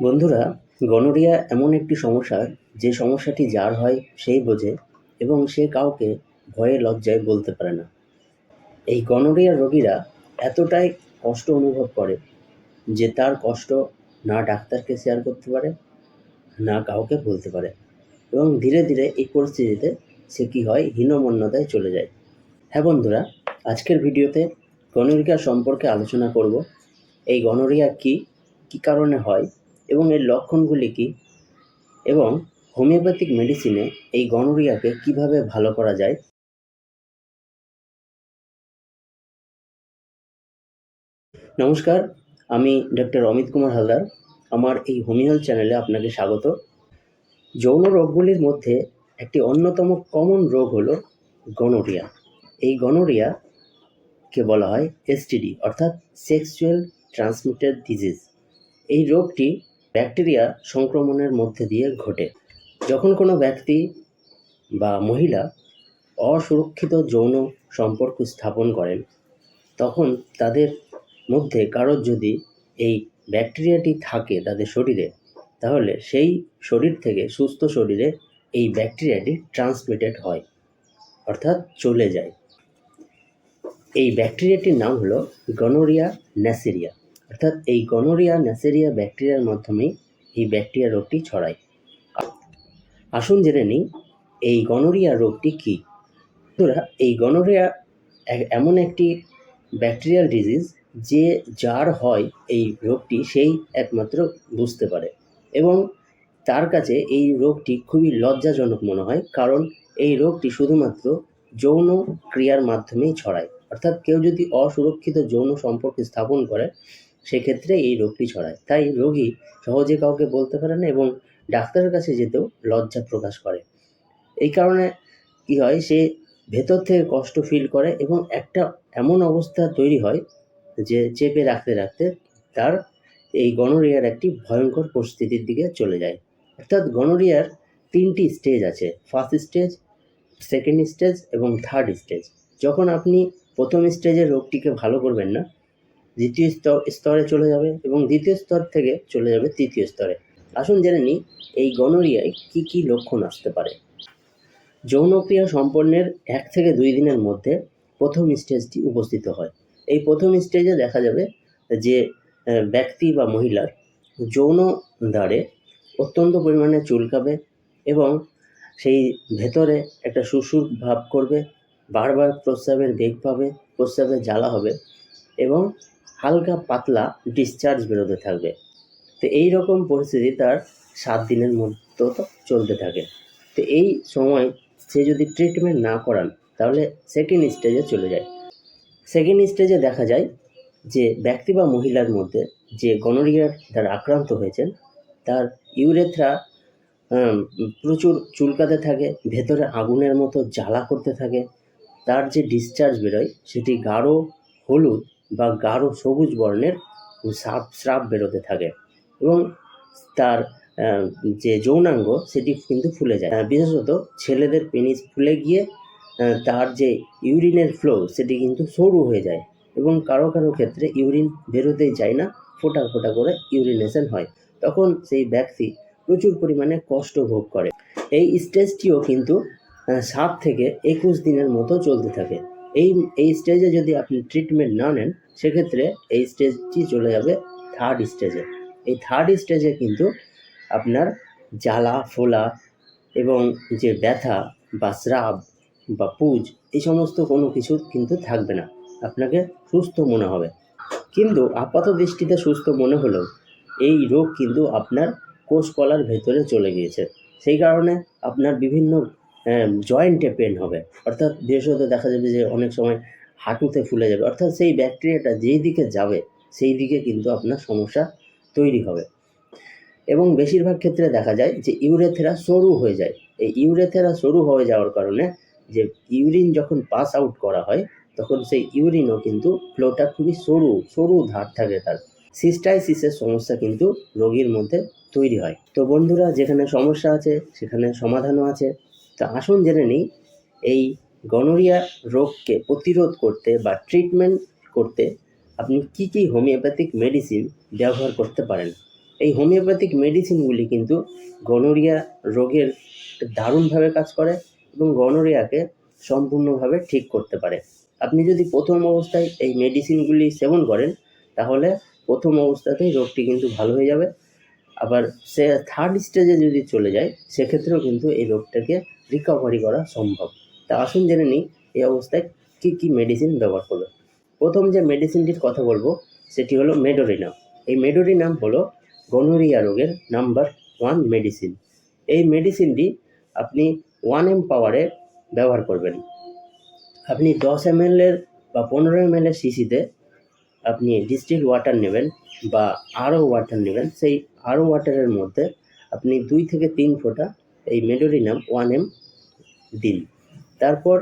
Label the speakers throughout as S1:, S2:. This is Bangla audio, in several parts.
S1: বন্ধুরা, গনোরিয়া এমন একটি সমস্যা, যে সমস্যাটি যার হয় সেই বোঝে এবং সে কাউকে ভয়ে লজ্জায় বলতে পারে না। এই গনোরিয়া রোগীরা এতটাই কষ্ট অনুভব করে যে তার কষ্ট না ডাক্তারকে শেয়ার করতে পারে, না কাউকে বলতে পারে এবং ধীরে ধীরে এই পরিস্থিতিতে সে কী হয়, হীনমন্যতায় চলে যায়। হ্যাঁ বন্ধুরা, আজকের ভিডিওতে গনোরিয়া সম্পর্কে আলোচনা করব। এই গনোরিয়া কী কী কারণে হয় এবং এর লক্ষণগুলি কী? এবং হোমিওপ্যাথিক মেডিসিনে এই গনোরিয়াকে কীভাবে ভালো করা যায়? নমস্কার, আমি ডক্টর অমিত কুমার হালদার। আমার এই হোমিওল চ্যানেলে আপনাকে স্বাগত। যৌন রোগগুলির মধ্যে একটি অন্যতম কমন রোগ হলো গনোরিয়া। এই গনোরিয়াকে বলা হয় এসটিডি, অর্থাৎ সেক্সুয়াল ট্রান্সমিটেড ডিজিজ। এই রোগটি ব্যাকটেরিয়া সংক্রমণের মধ্যে দিয়ে ঘটে। যখন কোনো ব্যক্তি বা মহিলা অসুরক্ষিত যৌন সম্পর্ক স্থাপন করেন, তখন তাদের মধ্যে কারোর যদি এই ব্যাকটেরিয়াটি থাকে তাদের শরীরে, তাহলে সেই শরীর থেকে সুস্থ শরীরে এই ব্যাকটেরিয়াটি ট্রান্সমিটেড হয়, অর্থাৎ চলে যায়। এই ব্যাকটেরিয়াটির নাম হলো গনোরিয়া ন্যাসেরিয়া। অর্থাৎ এই গনোরিয়া ন্যাসেরিয়া ব্যাকটেরিয়ার মাধ্যমেই এই ব্যাকটেরিয়া রোগটি ছড়ায়। আসুন জেনে নিই, এই গনোরিয়া রোগটি কী? বন্ধুরা, এই গনোরিয়া এমন একটি ব্যাকটেরিয়াল ডিজিজ যে যার হয় এই রোগটি সেই একমাত্র বুঝতে পারে এবং তার কাছে এই রোগটি খুবই লজ্জাজনক মনে হয় কারণ এই রোগটি শুধুমাত্র যৌন ক্রিয়ার মাধ্যমেই ছড়ায়। অর্থাৎ কেউ যদি অসুরক্ষিত যৌন সম্পর্ক স্থাপন করে সেক্ষেত্রে এই রোগটি ছড়ায়। তাই রোগী সহজে কাউকে বলতে পারে না এবং ডাক্তারের কাছে যেতেও লজ্জা প্রকাশ করে। এই কারণে কী হয়, সে ভেতর থেকে কষ্ট ফিল করে এবং একটা এমন অবস্থা তৈরি হয় যে চেপে রাখতে রাখতে তার এই গনোরিয়ার একটি ভয়ঙ্কর পরিস্থিতির দিকে চলে যায়। অর্থাৎ গনোরিয়ার তিনটি স্টেজ আছে ফার্স্ট স্টেজ সেকেন্ড স্টেজ এবং থার্ড স্টেজ যখন আপনি প্রথম স্টেজের রোগটিকে ভালো করবেন না দ্বিতীয় স্তর, স্তরে চলে যাবে এবং দ্বিতীয় স্তর থেকে চলে যাবে তৃতীয় স্তরে। আসুন জেনে নিই, এই গনোরিয়ায় কী কী লক্ষণ আসতে পারে। যৌনক্রিয়া সম্পন্নের এক থেকে দুই দিনের মধ্যে প্রথম স্টেজটি উপস্থিত হয়। এই প্রথম স্টেজে দেখা যাবে যে ব্যক্তি বা মহিলার যৌন দ্বারে অত্যন্ত পরিমাণে চুলকাবে এবং সেই ভেতরে একটা সুসুর ভাব করবে, বারবার প্রস্রাবের বেগ পাবে, প্রস্রাবের জ্বালা হবে এবং হালকা পাতলা ডিসচার্জ বেরোতে থাকবে। তো এই রকম পরিস্থিতি তার সাত দিনের মতো চলতে থাকে। তো এই সময় সে যদি ট্রিটমেন্ট না করান, তাহলে সেকেন্ড স্টেজে চলে যায়। সেকেন্ড স্টেজে দেখা যায় যে ব্যক্তি বা মহিলার মধ্যে যে গনোরিয়ার দ্বারা আক্রান্ত হয়েছেন, তার ইউরেথ্রা প্রচুর চুলকাতে থাকে, ভেতরে আগুনের মতো জ্বালা করতে থাকে, তার যে ডিসচার্জ বেরোয়, সেটি গাঢ় হলুদ বা গাঢ় সবুজ বর্ণের স্রাব স্রাব বেরোতে থাকে এবং তার যে যৌনাঙ্গ সেটি কিন্তু ফুলে যায়। বিশেষত ছেলেদের পেনিস ফুলে গিয়ে তার যে ইউরিনের ফ্লো সেটি কিন্তু সরু হয়ে যায় এবং কারও কারও ক্ষেত্রে ইউরিন বেরোতেই যায় না, ফোটা ফোটা করে ইউরিনেশন হয়। তখন সেই ব্যক্তি প্রচুর পরিমাণে কষ্ট ভোগ করে। এই স্টেজটিও কিন্তু সাত থেকে একুশ দিনের মতো চলতে থাকে। এই এই স্টেজে যদি আপনি ট্রিটমেন্ট না নেন, সেক্ষেত্রে এই স্টেজটি চলে যাবে থার্ড স্টেজে এই থার্ড স্টেজে কিন্তু আপনার জ্বালা, ফোলা এবং যে ব্যথা বা স্রাব বা পুজ, এই সমস্ত কোনো কিছু কিন্তু থাকবে না। আপনাকে সুস্থ মনে হবে। কিন্তু আপাত দৃষ্টিতে সুস্থ মনে হলেও এই রোগ কিন্তু আপনার কোষ কলার ভেতরে চলে গিয়েছে। সেই কারণে আপনার বিভিন্ন জয়েন্টে পেন হবে। অর্থাৎ বিশেষত দেখা যাবে যে অনেক সময় হাঁটুতে ফুলে যাবে। অর্থাৎ সেই ব্যাকটেরিয়াটা যেই দিকে যাবে, সেই দিকে কিন্তু আপনার সমস্যা তৈরি হবে। এবং বেশিরভাগ ক্ষেত্রে দেখা যায় যে ইউরেথেরা সরু হয়ে যায়। এই ইউরেথেরা সরু হয়ে যাওয়ার কারণে যে ইউরিন যখন পাস আউট করা হয়, তখন সেই ইউরিনও কিন্তু ফ্লোটা খুবই সরু সরু ধার থাকে তার। সিস্টাইসিসের সমস্যা কিন্তু রোগীর মধ্যে তৈরি হয়। তো বন্ধুরা, যেখানে সমস্যা আছে, সেখানে সমাধানও আছে। তো আসুন জেনে নিই, এই গনোরিয়া রোগকে প্রতিরোধ করতে বা ট্রিটমেন্ট করতে আপনি কী কী হোমিওপ্যাথিক মেডিসিন ব্যবহার করতে পারেন। এই হোমিওপ্যাথিক মেডিসিনগুলি কিন্তু গনোরিয়া রোগের দারুণভাবে কাজ করে এবং গনোরিয়াকে সম্পূর্ণভাবে ঠিক করতে পারে। আপনি যদি প্রথম অবস্থায় এই মেডিসিনগুলি সেবন করেন, তাহলে প্রথম অবস্থাতেই রোগটি কিন্তু ভালো হয়ে যাবে। আবার সে থার্ড স্টেজে যদি চলে যায়, সেক্ষেত্রেও কিন্তু এই রোগটাকে রিকভারি করা সম্ভব। তা আসুন জেনে নিই এই অবস্থায় কী কী মেডিসিন ব্যবহার করবে। প্রথম যে মেডিসিনটির কথা বলব, সেটি হলো মেডোরিনাম এই মেডোরিনাম হলো গনোরিয়া রোগের নাম্বার ওয়ান মেডিসিন এই মেডিসিনটি আপনি ওয়ান এম পাওয়ারে ব্যবহার করবেন। আপনি দশ এম এর বা পনেরো এম এর শিশিতে আপনি ডিস্টিল ওয়াটার নেবেন বা আরও ওয়াটার নেবেন। সেই আরও ওয়াটারের মধ্যে আপনি দুই থেকে তিন ফোঁটা এই মেডোরিনাম ওয়ান এম দিন তারপর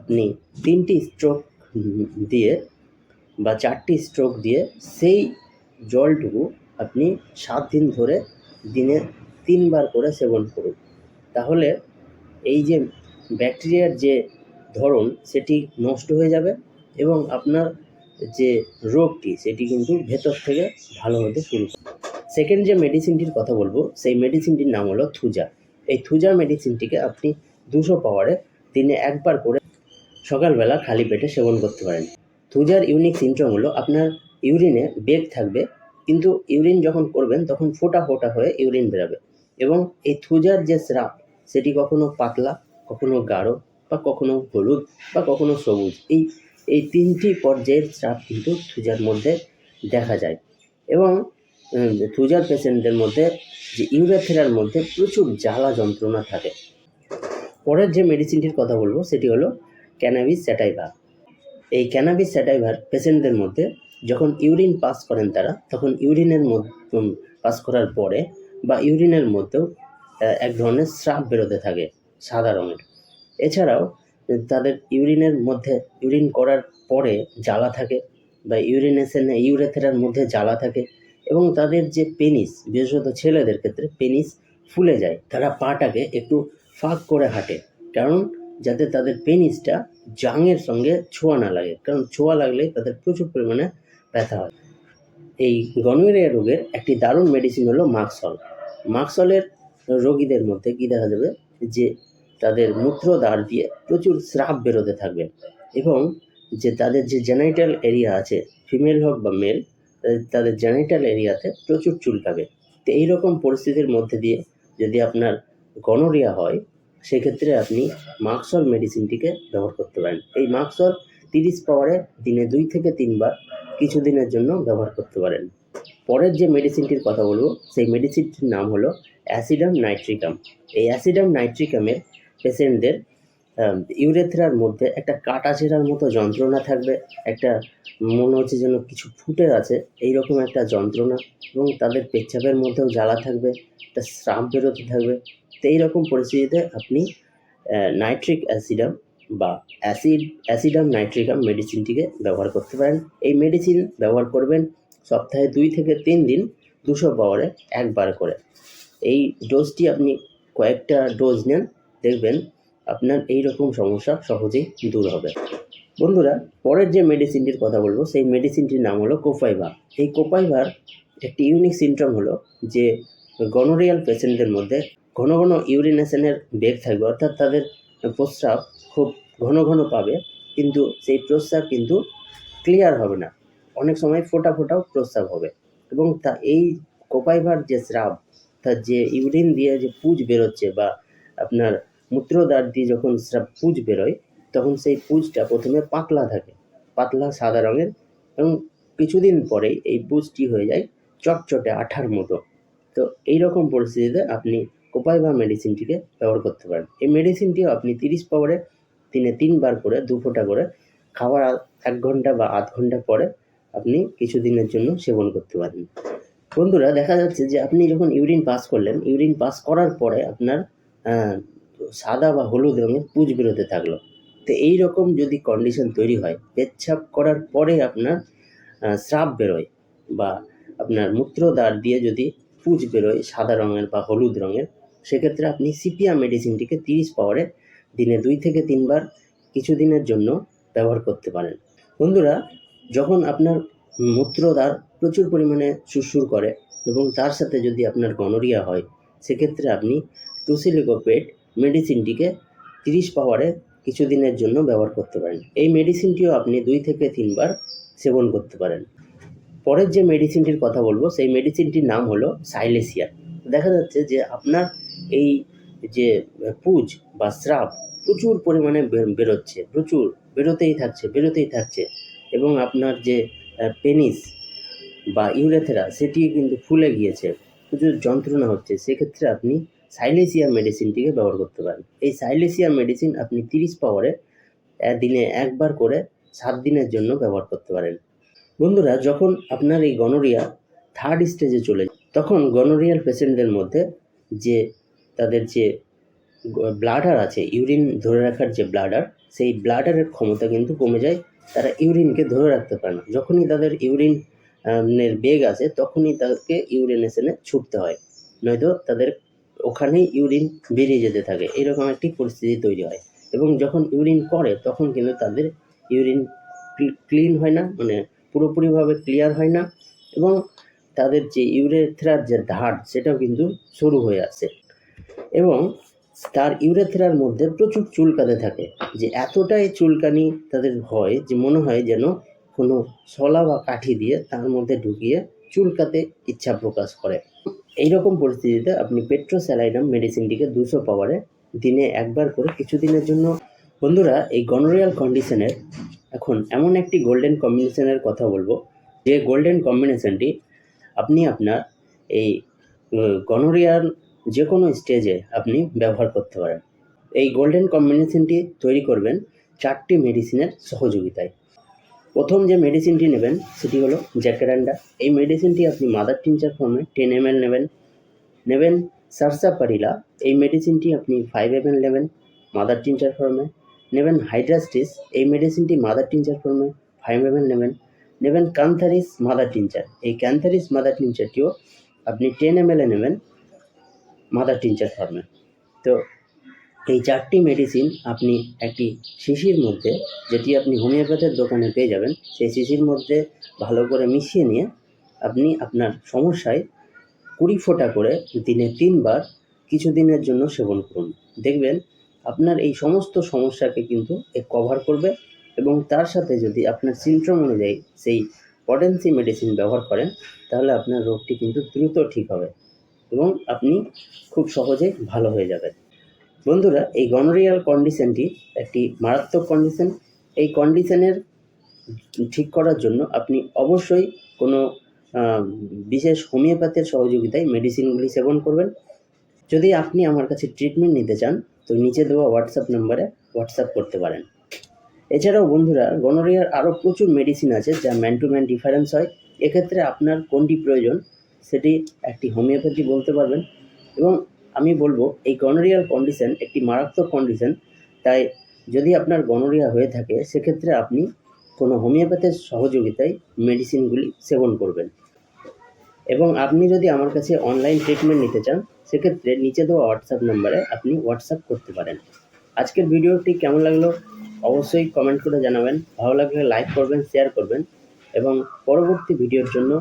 S1: আপনি তিনটি স্ট্রোক দিয়ে বা চারটি স্ট্রোক দিয়ে সেই জলটুকু আপনি সাত দিন ধরে দিনে তিনবার করে সেবন করুন। তাহলে এই যে ব্যাকটেরিয়ার যে ধরন, সেটি নষ্ট হয়ে যাবে এবং আপনার যে রোগটি, সেটি কিন্তু ভেতর থেকে ভালো হতে শুরু করবে। সেকেন্ড যে মেডিসিনটির কথা বলব, সেই মেডিসিনটির নাম হলো থুজা এই থুজা মেডিসিনটিকে আপনি দুশো পাওয়ারে দিনে একবার করে সকালবেলা খালি পেটে সেবন করতে পারেন। থুজার ইউনিক সিমটম হলো আপনার ইউরিনে বেগ থাকবে, কিন্তু ইউরিন যখন করবেন, তখন ফোটা ফোঁটা হয়ে ইউরিন বেরাবে। এবং এই থুজার যে স্রাব, সেটি কখনো পাতলা, কখনো গাঢ় বা কখনো হলুদ বা কখনো সবুজ, এই এই তিনটি পর্যায়ের স্রাব কিন্তু থুজার মধ্যে দেখা যায়। এবং উম, পেশেন্টদের মধ্যে যে ইউরেথেরার মধ্যে প্রচুর জ্বালা যন্ত্রণা থাকে। পরের যে মেডিসিনটির কথা বলব সেটি হলো ক্যানাবিস স্যাটাইভা এই ক্যানাবিস স্যাটাইভার পেশেন্টদের মধ্যে যখন ইউরিন পাস করেন তারা তখন ইউরিনের মধ্যে পাস করার পরে বা ইউরিনের মধ্যেও এক ধরনের স্রাব বেরোতে থাকে সাদা রঙের। এছাড়াও তাদের ইউরিনের মধ্যে ইউরিন করার পরে জ্বালা থাকে বা ইউরিনেশনে ইউরেথেরার মধ্যে জ্বালা থাকে। এবং তাদের যে পেনিস বিশেষত ছেলেদের ক্ষেত্রে পেনিস ফুলে যায়। তারা পাটাকে একটু ফাঁক করে হাঁটে। কারণ যাতে তাদের পেনিসটা জাঙের সঙ্গে ছোঁয়া না লাগে। কারণ ছোঁয়া লাগলে তাদের প্রচুর পরিমাণে ব্যথা হয়। এই গনোরিয়া রোগের একটি দারুণ মেডিসিন হলো মাক্সল মাক্সলের রোগীদের মধ্যে কী দেখা যাবে? যে তাদের মূত্রদ্বার দিয়ে প্রচুর স্রাব বেরোতে থাকবে। এবং যে তাদের যে জেনাইটাল এরিয়া আছে ফিমেল হোক বা মেল তাদের জেনাইটাল এরিয়াতে প্রচুর চুলকাবে তো এইরকম পরিস্থিতির মধ্যে দিয়ে যদি আপনার গনোরিয়া হয়, সেক্ষেত্রে আপনি মাক্সল মেডিসিনটিকে ব্যবহার করতে পারেন। এই মাক্সল তিরিশ পাওয়ারে দিনে দুই থেকে তিনবার কিছুদিনের জন্য ব্যবহার করতে পারেন। পরের যে মেডিসিনটির কথা বলব, সেই মেডিসিনটির নাম হলো অ্যাসিডাম নাইট্রিকাম এই অ্যাসিডাম নাইট্রিকামের পেশেন্টদের ইউরেথ্রার মধ্যে একটা কাটা ছেঁড়ার মতো যন্ত্রণা থাকবে, একটা মনে হচ্ছে যেন কিছু ফুটে আছে এই রকম একটা যন্ত্রণা এবং তাদের পেচ্ছাপের মধ্যেও জ্বালা থাকবে, একটা স্রাব বেরোতে থাকবে। তো এইরকম পরিস্থিতিতে আপনি নাইট্রিক অ্যাসিডাম বা অ্যাসিড, অ্যাসিডাম নাইট্রিকাম মেডিসিনটিকে ব্যবহার করতে পারেন। এই মেডিসিন ব্যবহার করবেন সপ্তাহে দুই থেকে তিন দিন, দুশো পাওয়ারে একবার করে। এই ডোজটি আপনি কয়েকটা ডোজ নেন, দেখবেন আপনার এই রকম সমস্যা সহজেই দূর হবে। বন্ধুরা, পরের যে মেডিসিনটির কথা বলব, সেই মেডিসিনটির নাম হলো কোপাইভা এই কোপাইভার একটি ইউনিক সিমটম হলো যে গনোরিয়াল পেশেন্টদের মধ্যে ঘন ঘন ইউরিনেশনের বেগ থাকবে, অর্থাৎ তাদের প্রস্রাব খুব ঘন ঘন পাবে, কিন্তু সেই প্রস্রাব কিন্তু ক্লিয়ার হবে না। অনেক সময় ফোটা ফোটাও প্রস্রাব হবে। এবং তা এই কোপাইভার যে স্রাব, তার যে ইউরিন দিয়ে যে পুজ বেরোচ্ছে বা আপনার মূত্রদ্বার দিয়ে যখন পুজ বেরোয়, তখন সেই পুজটা প্রথমে পাতলা থাকে, পাতলা সাদা রঙের এবং কিছুদিন পরেই এই পুজটি হয়ে যায় চটচটে আঠার মতো। তো এই রকম পরিস্থিতিতে আপনি কোপাইভা মেডিসিনটিকে ব্যবহার করতে পারেন। এই মেডিসিনটিও আপনি তিরিশ পাওয়ারে দিনে তিনবার করে, দু ফোঁটা করে আ- এক ঘণ্টা বা আধ ঘণ্টা পরে আপনি কিছুদিনের জন্য সেবন করতে পারেন। বন্ধুরা, দেখা যাচ্ছে যে আপনি যখন ইউরিন পাস করলেন, ইউরিন পাস করার পরে আপনার সাদা বা হলুদ রঙের পুজ বেরোতে থাকল। তো এই রকম যদি কন্ডিশন তৈরি হয়, পেচ্ছাপ করার পরে আপনার স্রাব বেরোয় বা আপনার মূত্রদ্বার দিয়ে যদি পুজ বেরোয় সাদা রঙের বা হলুদ রঙের, সেক্ষেত্রে আপনি সিপিয়া মেডিসিনটিকে তিরিশ পাওয়ারে দিনে দুই থেকে তিনবার কিছুদিনের জন্য ব্যবহার করতে পারেন। বন্ধুরা, যখন আপনার মূত্রদ্বার প্রচুর পরিমাণে সুরসুর করে এবং তার সাথে যদি আপনার গনোরিয়া হয়, সেক্ষেত্রে আপনি টুসিলিকোপেট মেডিসিনটিকে তিরিশ পাওয়ারে কিছুদিনের জন্য ব্যবহার করতে পারেন। এই মেডিসিনটিও আপনি দুই থেকে তিনবার সেবন করতে পারেন। পরের যে মেডিসিনটির কথা বলব, সেই মেডিসিনটির নাম হলো সাইলেসিয়া। দেখা যাচ্ছে যে আপনার এই যে পুজ বা স্রাব প্রচুর পরিমাণে বেরোচ্ছে, প্রচুর, বেরোতেই থাকছে বেরোতেই থাকছে এবং আপনার যে পেনিস বা ইউরেথেরা সেটি কিন্তু ফুলে গিয়েছে। প্রচুর যন্ত্রণা হচ্ছে। সেক্ষেত্রে আপনি সাইলেসিয়া মেডিসিনটিকে ব্যবহার করতে পারেন। এই সাইলেসিয়া মেডিসিন আপনি তিরিশ পাওয়ারে দিনে একবার করে সাত দিনের জন্য ব্যবহার করতে পারেন। বন্ধুরা, যখন আপনার এই গনোরিয়া থার্ড স্টেজে চলে তখন গনোরিয়াল পেশেন্টদের মধ্যে যে, তাদের যে ব্লাডার আছে ইউরিন ধরে রাখার যে ব্লাডার সেই ব্লাডারের ক্ষমতা কিন্তু কমে যায়। তারা ইউরিনকে ধরে রাখতে পারে না। যখনই তাদের ইউরিন এর বেগ আছে, তখনই তাদেরকে ইউরিনেশনে ছুটতে হয়। নয়তো তাদের ওখানেই ইউরিন বেরিয়ে যেতে থাকে। এরকম একটি পরিস্থিতি তৈরি হয়। এবং যখন ইউরিন করে তখন কিন্তু তাদের ইউরিন ক্লিন হয় না মানে পুরোপুরিভাবে ক্লিয়ার হয় না এবং তাদের যে ইউরেথ্রার যে ধার, সেটাও কিন্তু সরু হয়ে আসে। এবং তার ইউরেথ্রার মধ্যে প্রচুর চুলকাতে থাকে। যে এতটাই চুলকানি তাদের হয় যে মনে হয় যেন কোনো শলা বা কাঠি দিয়ে তার মধ্যে ঢুকিয়ে চুলকাতে ইচ্ছা প্রকাশ করে। এইরকম পরিস্থিতিতে আপনি পেট্রোস্যালাইনাম মেডিসিনটিকে দুশো পাওয়ারে দিনে একবার করে কিছুদিনের জন্য। বন্ধুরা, এই গনোরিয়াল কন্ডিশনের এখন এমন একটি গোল্ডেন কম্বিনেশনের কথা বলব। যে গোল্ডেন কম্বিনেশনটি আপনি আপনার এই গনোরিয়ার যে কোনো স্টেজে আপনি ব্যবহার করতে পারেন। এই গোল্ডেন কম্বিনেশনটি তৈরি করবেন চারটি মেডিসিনের সহযোগিতায়। প্রথম যে মেডিসিনটি নেবেন, সেটি হলো জ্যাকেরান্ডা। এই মেডিসিনটি আপনি মাদার টিনচার ফর্মে টেন এম নেবেন। নেবেন সারসাপারিলা এই মেডিসিনটি আপনি ফাইভ এম নেবেন মাদার টিনচার ফর্মে নেবেন হাইড্রাস্টিস এই মেডিসিনটি মাদার টিনচার ফর্মে ফাইভ এম নেবেন। নেবেন ক্যান্থারিস মাদার টিনচার এই ক্যান্থারিস মাদার টিনচারটিও আপনি টেন এম নেবেন মাদার টিনচার ফর্মে তো এই চারটি মেডিসিন আপনি একটি শিশির মধ্যে, যেটি আপনি হোমিওপ্যাথের দোকানে পেয়ে যাবেন, সেই শিশির মধ্যে ভালো করে মিশিয়ে নিয়ে আপনি আপনার সমস্যায় কুড়ি ফোঁটা করে দিনে তিনবার কিছুদিনের জন্য সেবন করুন। দেখবেন আপনার এই সমস্ত সমস্যাকে কিন্তু এ কভার করবে এবং তার সাথে যদি আপনার সিমট্রম অনুযায়ী সেই পটেন্সি মেডিসিন ব্যবহার করেন, তাহলে আপনার রোগটি কিন্তু দ্রুত ঠিক হবে এবং আপনি খুব সহজে ভালো হয়ে যাবেন। বন্ধুরা, এই গনোরিয়াল কন্ডিশনটি একটি মারাত্মক কন্ডিশন এই কন্ডিশনের ঠিক করার জন্য আপনি অবশ্যই কোনো বিশেষ হোমিওপ্যাথের সহযোগিতায় মেডিসিনগুলি সেবন করবেন। যদি আপনি আমার কাছে ট্রিটমেন্ট নিতে চান, তো নিচে দেওয়া হোয়াটসঅ্যাপ নাম্বারে হোয়াটসঅ্যাপ করতে পারেন। এছাড়াও বন্ধুরা গনোরিয়ার আরও প্রচুর মেডিসিন আছে যা ম্যান টু ম্যান ডিফারেন্স হয়। এক্ষেত্রে আপনার কোনটি প্রয়োজন, সেটি একটি হোমিওপ্যাথি বলতে পারবেন। এবং আমি বলব, এই গনোরিয়াল কন্ডিশন একটি মারাত্মক কন্ডিশন তাই যদি আপনার গনোরিয়া হয়ে থাকে, সেক্ষেত্রে আপনি কোনো হোমিওপ্যাথের সহযোগিতায় মেডিসিনগুলি সেবন করবেন। এবং আপনি যদি আমার কাছে অনলাইন ট্রিটমেন্ট নিতে চান, সেক্ষেত্রে নিচে দেওয়া হোয়াটসঅ্যাপ নাম্বারে আপনি হোয়াটসঅ্যাপ করতে পারেন। আজকের ভিডিওটি কেমন লাগল অবশ্যই কমেন্ট করে জানাবেন। ভালো লাগলে লাইক করবেন শেয়ার করবেন এবং পরবর্তী ভিডিওর জন্য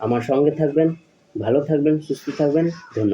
S1: আমার সঙ্গে থাকবেন। ভালো থাকবেন, সুস্থ থাকবেন। ধন্যবাদ।